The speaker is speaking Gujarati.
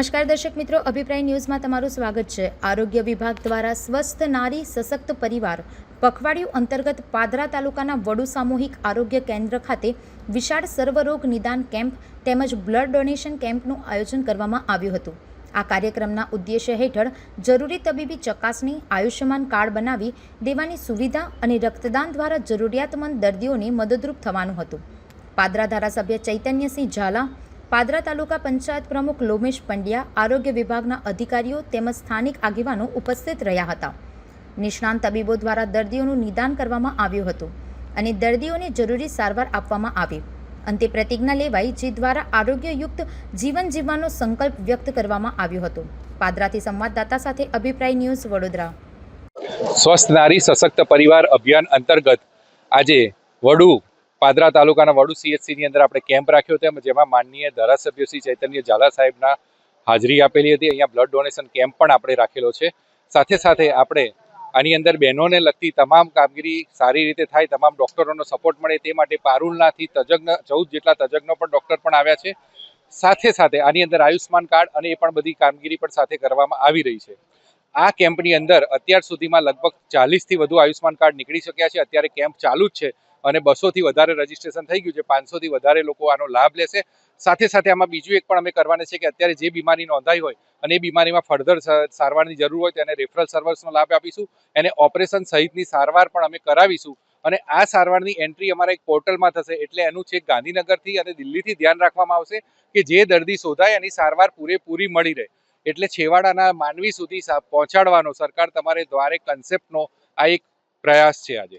નમસ્કાર દર્શક મિત્રો, અભિપ્રાય ન્યૂઝમાં તમારું સ્વાગત છે. આરોગ્ય વિભાગ દ્વારા સ્વસ્થ નારી સશક્ત પરિવાર પખવાડિયું અંતર્ગત પાદરા તાલુકાના વડુ સામૂહિક આરોગ્ય કેન્દ્ર ખાતે વિશાળ સર્વરોગ નિદાન કેમ્પ તેમજ બ્લડ ડોનેશન કેમ્પનું આયોજન કરવામાં આવ્યું હતું. આ કાર્યક્રમના ઉદ્દેશ્ય હેઠળ જરૂરી તબીબી ચકાસણી, આયુષ્યમાન કાર્ડ બનાવી, દેવાની સુવિધા અને રક્તદાન દ્વારા જરૂરિયાતમંદ દર્દીઓને મદદરૂપ થવાનું હતું. પાદરા ધારાસભ્ય ચૈતન્યસિંહ ઝાલા પાદરા તાલુકા પંચાયત પ્રમુખ લોમેશ પંડ્યા, આરોગ્ય વિભાગના અધિકારીઓ તેમજ સ્થાનિક આગેવાનો ઉપસ્થિત રહ્યા હતા. નિષ્ણાંત તબીબો દ્વારા દર્દીઓનું નિદાન કરવામાં આવ્યું હતું અને દર્દીઓને જરૂરી સારવાર આપવામાં આવી. અંતે પ્રતિજ્ઞા લેવાઈ જે દ્વારા આરોગ્યયુક્ત જીવન જીવવાનો સંકલ્પ વ્યક્ત કરવામાં આવ્યો હતો. પાદરાથી સંવાદદાતા સાથે અભિપ્રાય ન્યૂઝ વડોદરા. સ્વસ્થ નારી સશક્ત પરિવાર અભિયાન અંતર્ગત આજે વડુ પાદરા તાલુકાના વડુ સીએચસીની અંદર આપણે કેમ્પ રાખ્યો હતો જેમાં માનનીય ધારાસભ્ય શ્રી ચૈતન્ય ઝાલા સાહેબના હાજરી આપેલી હતી. અહીંયા બ્લડ ડોનેશન કેમ્પ પણ આપણે રાખેલો છે. સાથે સાથે આપણે આની અંદર બહેનોને લગતી તમામ કામગીરી સારી રીતે થાય, તમામ ડૉક્ટરોનો સપોર્ટ મળે તે માટે પારુલનાથી તજજ્ઞ, ચૌદ જેટલા તજજ્ઞો પણ ડૉક્ટર પણ આવ્યા છે. સાથે સાથે આની અંદર આયુષ્માન કાર્ડ અને એ પણ બધી કામગીરી પણ સાથે કરવામાં આવી રહી છે. આ કેમ્પની અંદર અત્યાર સુધીમાં લગભગ ચાલીસથી વધુ આયુષ્માન કાર્ડ નીકળી શક્યા છે. અત્યારે કેમ્પ ચાલુ જ છે. અને બસોથી વધારે રજીસ્ટ્રેશન થઈ ગયું છે. પાંચસોથી વધારે લોકો આનો લાભ લેશે. સાથે સાથે આમાં બીજું એક પણ અમે કરવાના છે કે અત્યારે જે બીમારી નોંધાઈ હોય અને એ બીમારીમાં ફર્ધર સારવારની જરૂર હોય તેને રેફરલ સર્વર્સનો લાભ આપીશું. એને ઓપરેશન સહિતની સારવાર પણ અમે કરાવીશું. અને આ સારવારની એન્ટ્રી અમારા એક પોર્ટલમાં થશે. એટલે એનું છેક ગાંધીનગરથી અને દિલ્હીથી ધ્યાન રાખવામાં આવશે કે જે દર્દી શોધાય એની સારવાર પૂરેપૂરી મળી રહે. એટલે છેવાડાના માનવી સુધી પહોંચાડવાનો સરકાર તમારે દ્વારે કન્સેપ્ટનો આ એક પ્રયાસ છે આજે.